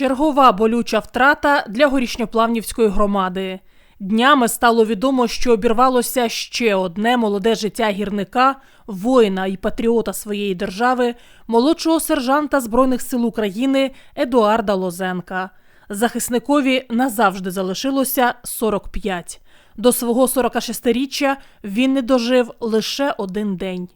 Чергова болюча втрата для горішньоплавнівської громади. Днями стало відомо, що обірвалося ще одне молоде життя гірника, воїна і патріота своєї держави, молодшого сержанта Збройних сил України Едуарда Лозенка. Захисникові назавжди залишилося 45. До свого 46-річчя він не дожив лише один день.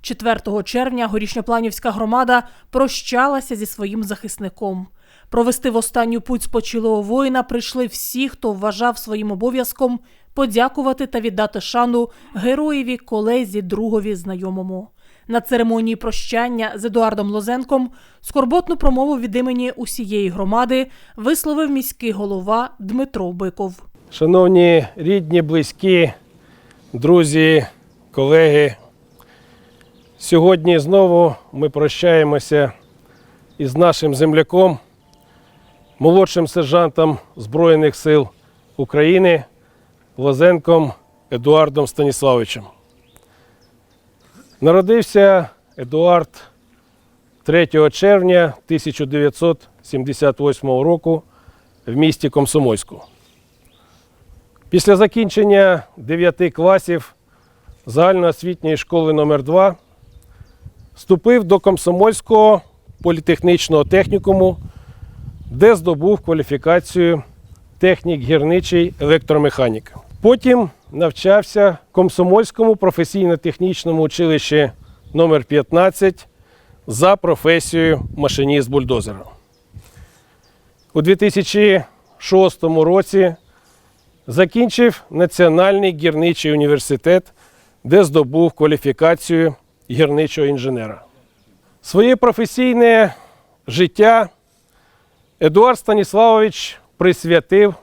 4 червня горішньопланівська громада прощалася зі своїм захисником. Провести в останню путь спочилого воїна прийшли всі, хто вважав своїм обов'язком подякувати та віддати шану героєві, колезі, другові, знайомому. На церемонії прощання з Едуардом Лозенком скорботну промову від імені усієї громади висловив міський голова Дмитро Биков. Шановні рідні, близькі, друзі, колеги, сьогодні знову ми прощаємося із нашим земляком, молодшим сержантом Збройних сил України Лозенком Едуардом Станіславовичем. Народився Едуард 3 червня 1978 року в місті Комсомольську. Після закінчення 9 класів загальноосвітньої школи номер 2 вступив до Комсомольського політехнічного технікуму, де здобув кваліфікацію технік гірничий електромеханік. Потім навчався в Комсомольському професійно-технічному училищі номер 15 за професією машиніст бульдозера. У 2006 році Закінчив Національний гірничий університет, де здобув кваліфікацію гірничого інженера. Своє професійне життя Едуард Станіславович присвятив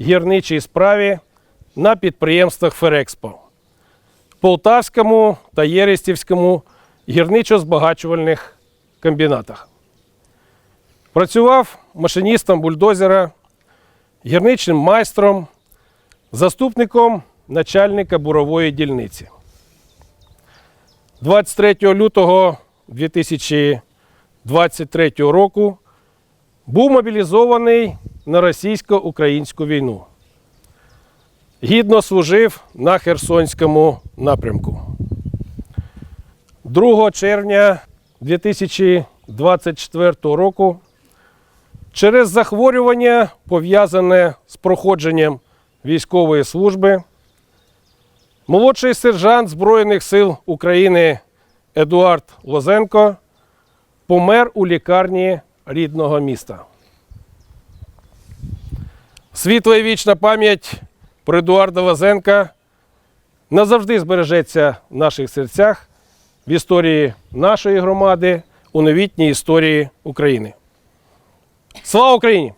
гірничій справі на підприємствах Ферекспо, Полтавському та Єрестівському гірничо-збагачувальних комбінатах. Працював машиністом бульдозера, гірничним майстром заступником начальника бурової дільниці. 23 лютого 2023 року був мобілізований на російсько-українську війну. Гідно служив на Херсонському напрямку. 2 червня 2024 року через захворювання, пов'язане з проходженням військової служби, молодший сержант Збройних сил України Едуард Лозенко помер у лікарні рідного міста. Світла і вічна пам'ять про Едуарда Лозенка назавжди збережеться в наших серцях в історії нашої громади, у новітній історії України. Слава Україні!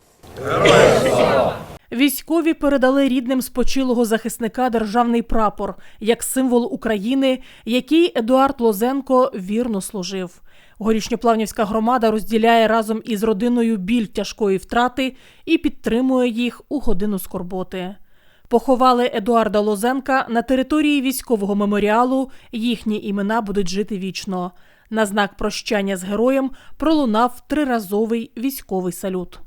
Військові передали рідним спочилого захисника державний прапор як символ України, який Едуард Лозенко вірно служив. Горішньоплавнівська громада розділяє разом із родиною біль тяжкої втрати і підтримує їх у годину скорботи. Поховали Едуарда Лозенка на території військового меморіалу. Їхні імена будуть жити вічно. На знак прощання з героєм пролунав триразовий військовий салют.